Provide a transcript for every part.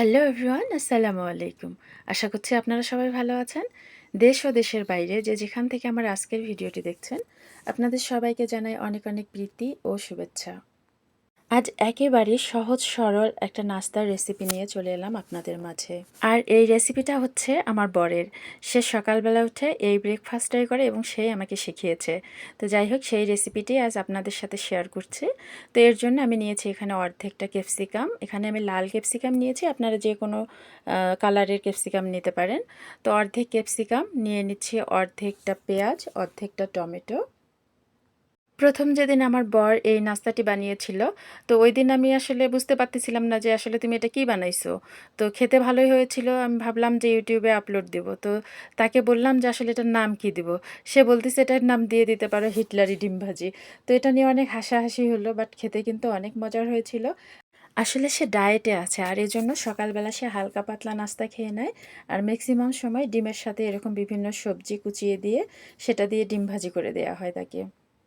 Hello everyone, আসসালামু আলাইকুম। আশা করছি আপনারা সবাই ভালো আছেন। দেশ ও দেশের বাইরে যে যেখান থেকে আমার আজকের ভিডিওটি দেখছেন, আপনাদের সবাইকে জানাই অনেক অনেক প্রীতি ও শুভেচ্ছা। আজ একেবারে সহজ সরল একটা নাস্তার রেসিপি নিয়ে চলে এলাম আপনাদের মাঝে। আর এই রেসিপিটা হচ্ছে আমার বরের। সে সকালবেলা উঠে এই ব্রেকফাস্টটাই করে এবং সেই আমাকে শিখিয়েছে। তো যাই হোক, সেই রেসিপিটি আজ আপনাদের সাথে শেয়ার করছি। তো এর জন্য আমি নিয়েছি এখানে অর্ধেকটা ক্যাপসিকাম এখানে আমি লাল ক্যাপসিকাম নিয়েছি। আপনারা যে কোনো কালারের ক্যাপসিকাম নিতে পারেন। তো অর্ধেক ক্যাপসিকাম নিয়ে নিচ্ছি অর্ধেকটা পেঁয়াজ, অর্ধেকটা টমেটো। প্রথম যেদিন আমার বর এই নাস্তাটি বানিয়েছিল, তো ওই দিন আমি আসলে বুঝতে পারতেছিলাম না যে আসলে তুমি এটা কি বানাইছো। তো খেতে ভালোই হয়েছিল, আমি ভাবলাম যে ইউটিউবে আপলোড দেব। তো তাকে বললাম যে আসলে এটার নাম কি দিব? সে বলতেছে, এটার নাম দিয়ে দিতে পারো হিটলারি ডিম ভাজি। তো এটা নিয়ে অনেক হাসাহাসি হলো, বাট খেতে কিন্তু অনেক মজার হয়েছিল। আসলে সে ডায়েটে আছে, আর এই জন্য সকালবেলা সে হালকা পাতলা নাস্তা খেয়ে নেয়, আর ম্যাক্সিমাম সময় ডিমের সাথে এরকম বিভিন্ন সবজি কুচিয়ে দিয়ে সেটা দিয়ে ডিম ভাজি করে দেওয়া হয় তাকে।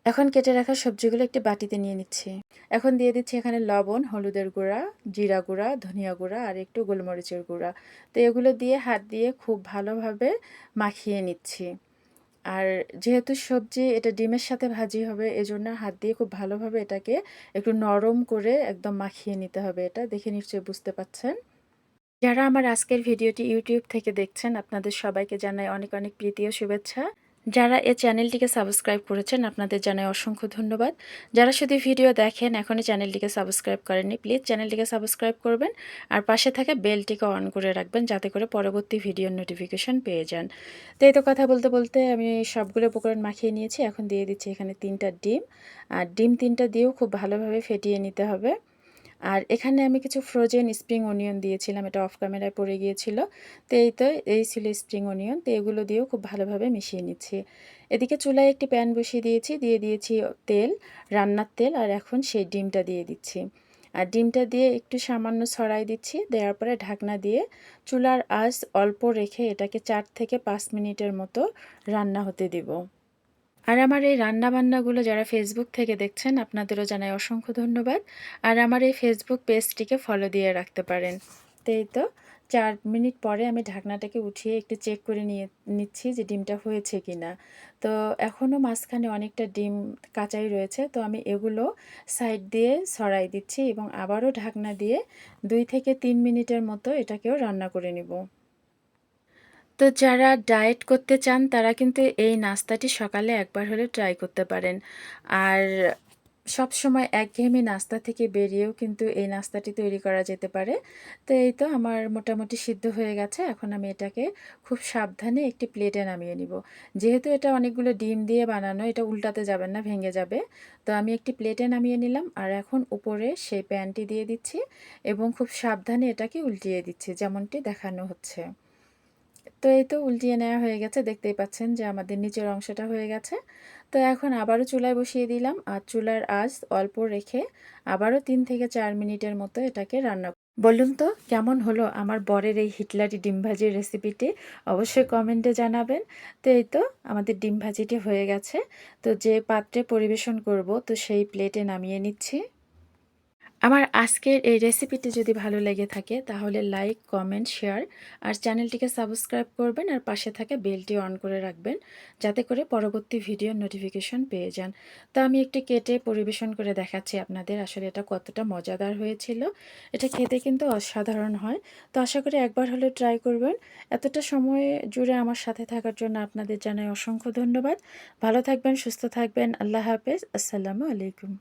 এখন কেটে রাখা সবজিগুলো একটি বাটিতে নিয়ে নিচ্ছি। এখন দিয়ে দিচ্ছি এখানে লবণ, হলুদের গুঁড়া, জিরা গুঁড়া, ধনিয়া গুঁড়া আর একটু গোলমরিচের গুঁড়া। তো এগুলো দিয়ে হাত দিয়ে খুব ভালোভাবে মাখিয়ে নিচ্ছি। আর যেহেতু সবজি এটা ডিমের সাথে ভাজি হবে, এজন্য হাত দিয়ে খুব ভালোভাবে এটাকে একটু নরম করে একদম মাখিয়ে নিতে হবে এটা। দেখে নিশ্চয়ই বুঝতে পাচ্ছেন। যারা আমার আজকের ভিডিওটি ইউটিউব থেকে দেখছেন, আপনাদের সবাইকে জানাই অনেক অনেক প্রীতি ও শুভেচ্ছা। যারা এই চ্যানেলটিকে সাবস্ক্রাইব করেছেন, আপনাদের জানাই অসংখ্য ধন্যবাদ। যারা শুধু ভিডিও দেখেন, এখনই চ্যানেলটিকে সাবস্ক্রাইব করেননি, প্লিজ চ্যানেলটিকে সাবস্ক্রাইব করবেন আর পাশে থাকে বেলটিকে অন করে রাখবেন, যাতে করে পরবর্তী ভিডিওর নোটিফিকেশন পেয়ে যান। তো এই তো কথা বলতে বলতে আমি সবগুলো উপকরণ মাখিয়ে নিয়েছি, এখন দিয়ে দিচ্ছি এখানে তিনটা ডিম। আর ডিম তিনটা দিয়েও খুব ভালোভাবে ফেটিয়ে নিতে হবে। আর এখানে আমি কিছু ফ্রোজেন স্প্রিং অনিয়ন দিয়েছিলাম, এটা অফ ক্যামেরায় পড়ে গিয়েছিল। তো এই তো, এই ছিল স্প্রিং অনিয়ন তো এগুলো দিয়েও খুব ভালোভাবে মিশিয়ে নিচ্ছি। এদিকে চুলায় একটি প্যান বসিয়ে দিয়েছি, দিয়ে দিয়েছি তেল, রান্নার তেল, আর এখন সেই ডিমটা দিয়ে দিচ্ছি। আর ডিমটা দিয়ে একটু সামান্য ছড়াই দিচ্ছি, দেওয়ার পরে ঢাকনা দিয়ে চুলার আঁচ অল্প রেখে এটাকে চার থেকে পাঁচ মিনিটের মতো রান্না হতে দিব। আর আমার এই রান্নাবান্নাগুলো যারা ফেসবুক থেকে দেখছেন, আপনাদেরও জানাই অসংখ্য ধন্যবাদ। আর আমার এই ফেসবুক পেজটিকে ফলো দিয়ে রাখতে পারেন। তো এই তো, চার মিনিট পরে আমি ঢাকনাটাকে উঠিয়ে একটু চেক করে নিয়ে, নিচ্ছি যে ডিমটা হয়েছে কি না তো এখনও মাঝখানে অনেকটা ডিম কাঁচাই রয়েছে, তো আমি এগুলো সাইড দিয়ে ছড়াই দিচ্ছি এবং আবারও ঢাকনা দিয়ে দুই থেকে তিন মিনিটের মতো এটাকেও রান্না করে নিব। তো যারা ডায়েট করতে চান, তারা কিন্তু এই নাস্তাটি সকালে একবার হলে ট্রাই করতে পারেন। আর সব সময় একঘেয়েমি নাস্তা থেকে বেরিয়েও কিন্তু এই নাস্তাটি তৈরি করা যেতে পারে। তো এই তো আমার মোটামুটি সিদ্ধ হয়ে গেছে। এখন আমি এটাকে খুব সাবধানে একটি প্লেটে নামিয়ে নিব। যেহেতু এটা অনেকগুলো ডিম দিয়ে বানানো, এটা উল্টাতে যাবেন না, ভেঙে যাবে। তো আমি একটি প্লেটে নামিয়ে নিলাম। আর এখন উপরে সেই প্যানটি দিয়ে দিচ্ছি এবং খুব সাবধানে এটাকে উল্টিয়ে দিচ্ছি, যেমনটি দেখানো হচ্ছে। তো এই তো উল্টিয়ে নেওয়া হয়ে গেছে, দেখতেই পাচ্ছেন যে আমাদের নিচের অংশটা হয়ে গেছে। তো এখন আবারও চুলায় বসিয়ে দিলাম আর চুলার আঁচ অল্প রেখে আবারও তিন থেকে চার মিনিটের মতো এটাকে রান্না বলুন তো, কেমন হলো আমার বরের এই হিটলারি ডিম ভাজির রেসিপিটি? অবশ্যই কমেন্টে জানাবেন। তো এই তো আমাদের ডিম ভাজিটি হয়ে গেছে। তো যে পাত্রে পরিবেশন করব, তো সেই প্লেটে নামিয়ে নিচ্ছি। আমার আজকের এই রেসিপিটি যদি ভালো লেগে থাকে, তাহলে লাইক কমেন্ট শেয়ার আর চ্যানেলটিকে সাবস্ক্রাইব করবেন আর পাশে থাকা বেলটি অন করে রাখবেন, যাতে করে পরবর্তী ভিডিওর নোটিফিকেশন পেয়ে যান। তো আমি একটি কেটে পরিবেশন করে দেখাচ্ছি আপনাদের, আসলে এটা কতটা মজাদার হয়েছিল। এটা খেতে কিন্তু অসাধারণ হয়। তো আশা করি একবার হলে ট্রাই করবেন। এতটা সময় জুড়ে আমার সাথে থাকার জন্য আপনাদের জানাই অসংখ্য ধন্যবাদ। ভালো থাকবেন, সুস্থ থাকবেন। আল্লাহ হাফেজ। আসসালামু আলাইকুম।